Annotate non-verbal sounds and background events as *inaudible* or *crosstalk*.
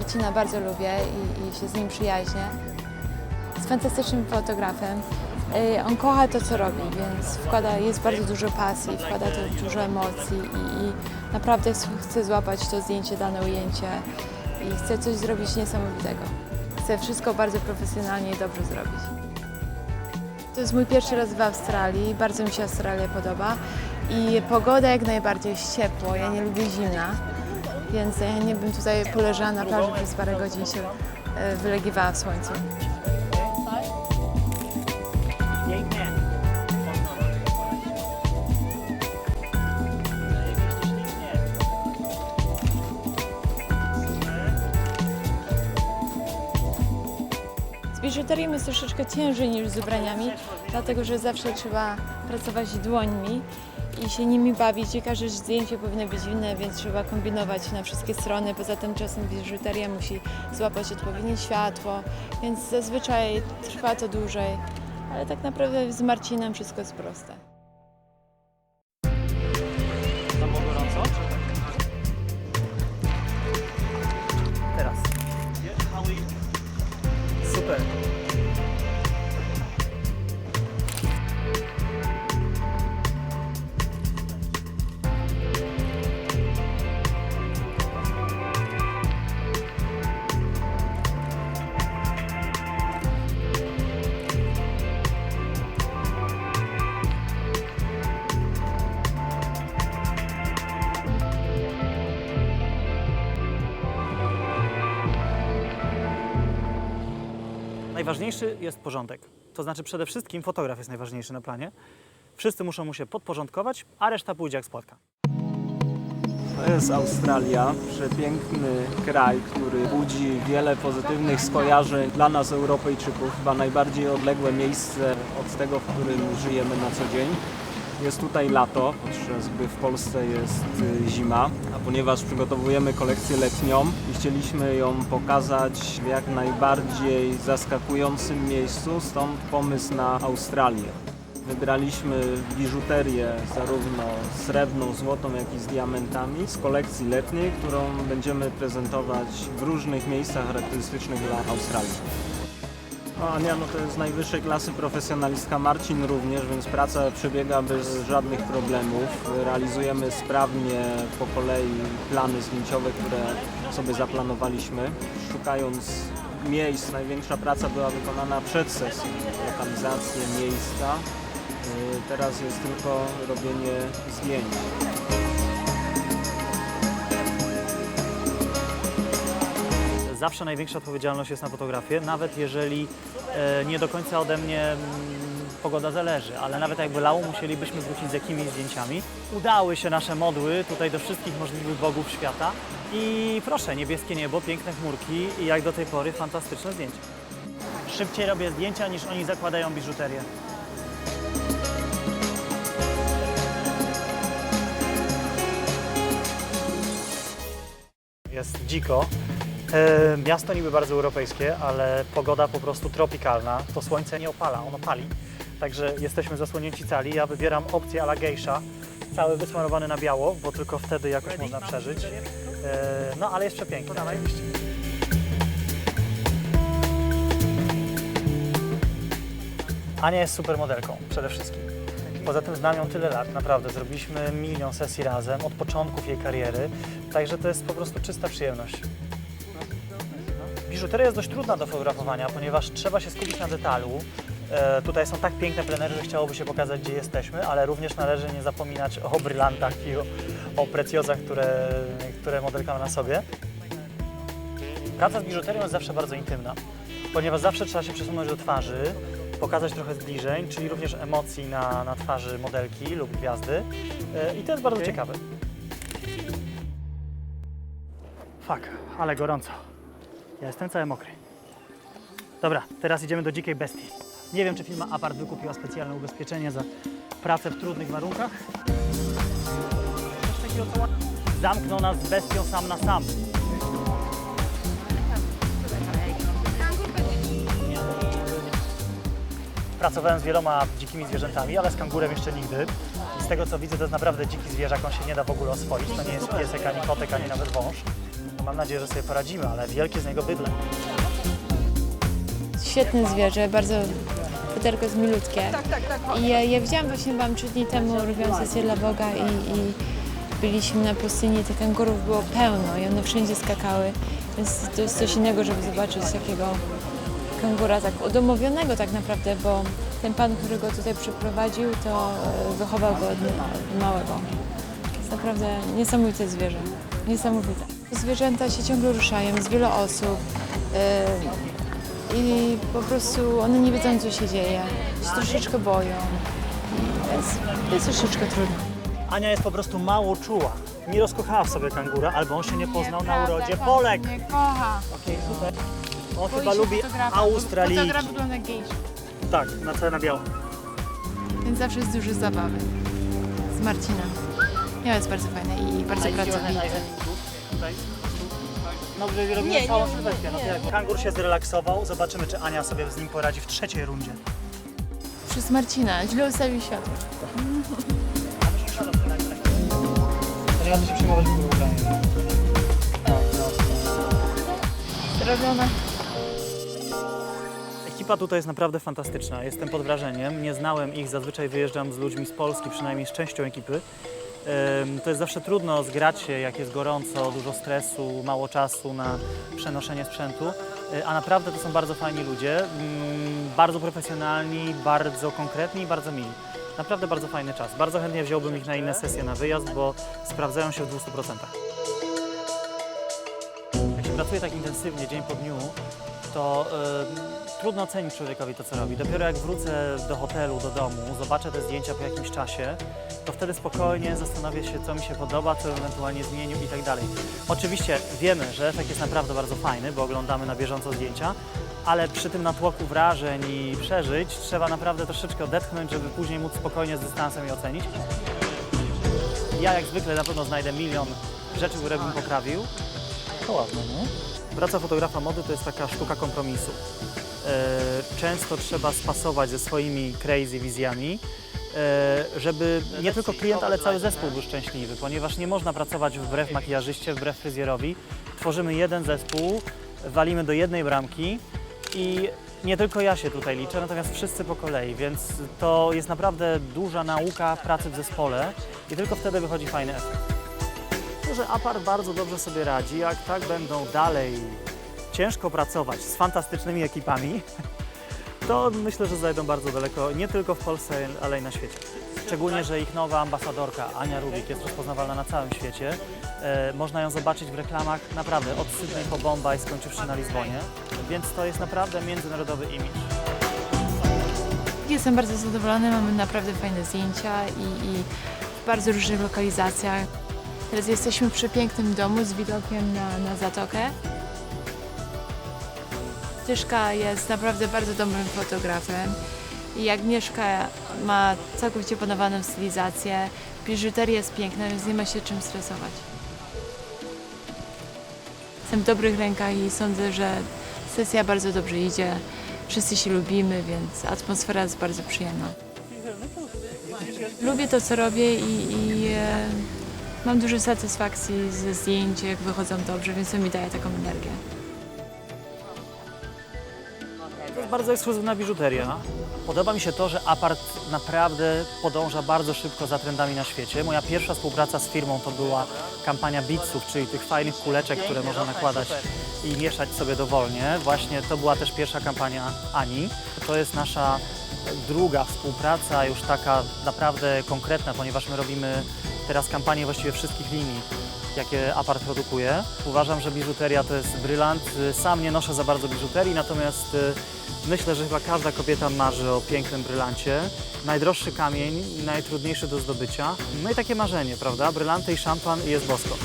Marcina bardzo lubię i, i się z nim przyjaźnię. Jest fantastycznym fotografem. Y, On kocha to, co robi, więc wkłada, jest bardzo dużo pasji, wkłada to dużo emocji i, i naprawdę ch- chce złapać to zdjęcie, dane ujęcie i chce coś zrobić niesamowitego. Chce wszystko bardzo profesjonalnie i dobrze zrobić. To jest mój pierwszy raz w Australii, bardzo mi się Australia podoba i pogoda jak najbardziej jest ciepło, ja nie lubię zimna, więc ja nie bym tutaj poleżała na plaży przez parę godzin się e, wylegiwała w słońcu. Z jest troszeczkę ciężej niż z ubraniami, dlatego że zawsze trzeba pracować dłońmi i się nimi bawić i każde zdjęcie powinno być inne, więc trzeba kombinować na wszystkie strony. Poza tym czasem biżuteria musi złapać odpowiednie światło, więc zazwyczaj trwa to dłużej, ale tak naprawdę z Marcinem wszystko jest proste. Teraz. Super. Najważniejszy jest porządek. To znaczy przede wszystkim fotograf jest najważniejszy na planie. Wszyscy muszą mu się podporządkować, a reszta pójdzie jak spłatka. To jest Australia, przepiękny kraj, który budzi wiele pozytywnych skojarzeń dla nas, Europejczyków. Chyba najbardziej odległe miejsce od tego, w którym żyjemy na co dzień. Jest tutaj lato, podczas gdy w Polsce jest y, zima, a ponieważ przygotowujemy kolekcję letnią i chcieliśmy ją pokazać w jak najbardziej zaskakującym miejscu, stąd pomysł na Australię. Wybraliśmy biżuterię zarówno srebrną, złotą, jak i z diamentami z kolekcji letniej, którą będziemy prezentować w różnych miejscach charakterystycznych dla Australii. No, Ania no to jest najwyższej klasy profesjonalistka, Marcin również, więc praca przebiega bez żadnych problemów. Realizujemy sprawnie po kolei plany zdjęciowe, które sobie zaplanowaliśmy. Szukając miejsc, największa praca była wykonana przed sesją, lokalizację miejsca. Yy, Teraz jest tylko robienie zdjęć. Zawsze największa odpowiedzialność jest na fotografię, nawet jeżeli e, nie do końca ode mnie mm, pogoda zależy, ale nawet jakby lało, musielibyśmy wrócić z jakimiś zdjęciami. Udały się nasze modły tutaj do wszystkich możliwych bogów świata i proszę, niebieskie niebo, piękne chmurki i jak do tej pory fantastyczne zdjęcia. Szybciej robię zdjęcia niż oni zakładają biżuterię. Jest dziko. E, miasto niby bardzo europejskie, ale pogoda po prostu tropikalna. To słońce nie opala, ono pali. Także jesteśmy zasłonięci cali. Ja wybieram opcję ala geisha, cały wysmarowany na biało, bo tylko wtedy jakoś można przeżyć. E, no ale jest przepięknie. oczywiście. Ania jest super modelką przede wszystkim. Poza tym znam ją tyle lat, naprawdę. Zrobiliśmy milion sesji razem od początków jej kariery, także to jest po prostu czysta przyjemność. Biżuteria jest dość trudna do fotografowania, ponieważ trzeba się skupić na detalu. E, tutaj są tak piękne plenery, że chciałoby się pokazać, gdzie jesteśmy, ale również należy nie zapominać o brylantach i o, o precjozach, które, które modelka ma na sobie. Praca z biżuterią jest zawsze bardzo intymna, ponieważ zawsze trzeba się przesunąć do twarzy, pokazać trochę zbliżeń, czyli również emocji na, na twarzy modelki lub gwiazdy. E, I to jest bardzo ciekawe. Fuck, ale gorąco. Ja jestem cały mokry. Dobra, teraz idziemy do dzikiej bestii. Nie wiem, czy firma Apart wykupiła specjalne ubezpieczenie za pracę w trudnych warunkach. Zamknął nas z bestią sam na sam. Pracowałem z wieloma dzikimi zwierzętami, ale z kangurem jeszcze nigdy. Z tego co widzę, to jest naprawdę dziki zwierzak, on się nie da w ogóle oswoić. To nie jest piesek, ani kotek, ani nawet wąż. Mam nadzieję, że sobie poradzimy, ale wielkie z niego bydle. Świetne zwierzę, bardzo futerko jest milutkie. I ja, ja widziałam właśnie wam trzy dni temu robiłam sesję dla Boga i, i byliśmy na pustyni, tych kangurów było pełno i one wszędzie skakały, więc to jest coś innego, żeby zobaczyć takiego kangura tak udomowionego tak naprawdę, bo ten pan, który go tutaj przyprowadził, to e, wychował go od od małego. To jest naprawdę niesamowite zwierzę, niesamowite. Zwierzęta się ciągle ruszają, jest wiele osób. e, i po prostu one nie wiedzą, co się dzieje. Się troszeczkę boją. To jest, to jest troszeczkę trudne. Ania jest po prostu mało czuła. Nie rozkochała w sobie kangura, albo on się nie poznał na urodzie. Polek! Nie kocha. Okej, super. On chyba lubi Australijki. Fotograf wygląda gejszy. Tak, na całe na biało. Więc zawsze jest dużo zabawy z Marcinem. Ja jest bardzo fajne i bardzo pracowite. No, że robimy Nie, całą nie, sylwetkę. No, nie. to jak Kangur się zrelaksował, zobaczymy, czy Ania sobie z nim poradzi w trzeciej rundzie. Przez Marcina. Źle ustawił światło. Co się. Zrobione. Ekipa tutaj jest naprawdę fantastyczna. Jestem pod wrażeniem. Nie znałem ich, zazwyczaj wyjeżdżam z ludźmi z Polski, przynajmniej z częścią ekipy. To jest zawsze trudno zgrać się, jak jest gorąco, dużo stresu, mało czasu na przenoszenie sprzętu. Y, A naprawdę to są bardzo fajni ludzie, ym, bardzo profesjonalni, bardzo konkretni i bardzo mili. Naprawdę bardzo fajny czas. Bardzo chętnie wziąłbym ich na inne sesje na wyjazd, bo sprawdzają się w 200%. Jak się pracuje tak intensywnie dzień po dniu, to trudno ocenić człowiekowi to, co robi. Dopiero jak wrócę do hotelu, do domu, zobaczę te zdjęcia po jakimś czasie, to wtedy spokojnie zastanowię się, co mi się podoba, co ewentualnie zmienił i tak dalej. Oczywiście wiemy, że efekt jest naprawdę bardzo fajny, bo oglądamy na bieżąco zdjęcia, ale przy tym natłoku wrażeń i przeżyć trzeba naprawdę troszeczkę odetchnąć, żeby później móc spokojnie z dystansem je ocenić. Ja jak zwykle na pewno znajdę milion rzeczy, które bym poprawił. To ładne, nie? Praca fotografa mody to jest taka sztuka kompromisu. E, Często trzeba spasować ze swoimi crazy wizjami, e, żeby nie tylko klient, ale cały zespół był szczęśliwy, ponieważ nie można pracować wbrew makijażyście, wbrew fryzjerowi. Tworzymy jeden zespół, walimy do jednej bramki i nie tylko ja się tutaj liczę, natomiast wszyscy po kolei, więc to jest naprawdę duża nauka pracy w zespole i tylko wtedy wychodzi fajny efekt. To, że Apart bardzo dobrze sobie radzi, jak tak będą dalej ciężko pracować z fantastycznymi ekipami, *laughs* to myślę, że zajdą bardzo daleko, nie tylko w Polsce, ale i na świecie. Szczególnie, że ich nowa ambasadorka Ania Rubik jest rozpoznawalna na całym świecie. E, można ją zobaczyć w reklamach naprawdę od Sydney po Bombaj, skończywszy na Lizbonie, więc to jest naprawdę międzynarodowy imidż. Jestem bardzo zadowolona, mamy naprawdę fajne zdjęcia i, i w bardzo różnych lokalizacjach. Teraz jesteśmy w przepięknym domu z widokiem na, na zatokę. Tyszka jest naprawdę bardzo dobrym fotografem i Agnieszka ma całkowicie panowaną stylizację. Biżuteria jest piękna, więc nie ma się czym stresować. Jestem w dobrych rękach i sądzę, że sesja bardzo dobrze idzie. Wszyscy się lubimy, więc atmosfera jest bardzo przyjemna. Lubię to, co robię i, i e, mam dużo satysfakcji ze zdjęć, jak wychodzą dobrze, więc to mi daje taką energię. Bardzo ekskluzywna biżuteria. Podoba mi się to, że Apart naprawdę podąża bardzo szybko za trendami na świecie. Moja pierwsza współpraca z firmą to była kampania Beatsów, czyli tych fajnych kuleczek, które można nakładać i mieszać sobie dowolnie. Właśnie to była też pierwsza kampania Ani. To jest nasza druga współpraca, już taka naprawdę konkretna, ponieważ my robimy teraz kampanię właściwie wszystkich linii jakie Apart produkuje. Uważam, że biżuteria to jest brylant. Sam nie noszę za bardzo biżuterii, natomiast y, myślę, że chyba każda kobieta marzy o pięknym brylancie. Najdroższy kamień, najtrudniejszy do zdobycia. No i takie marzenie, prawda? Brylanty i szampan i jest bosko.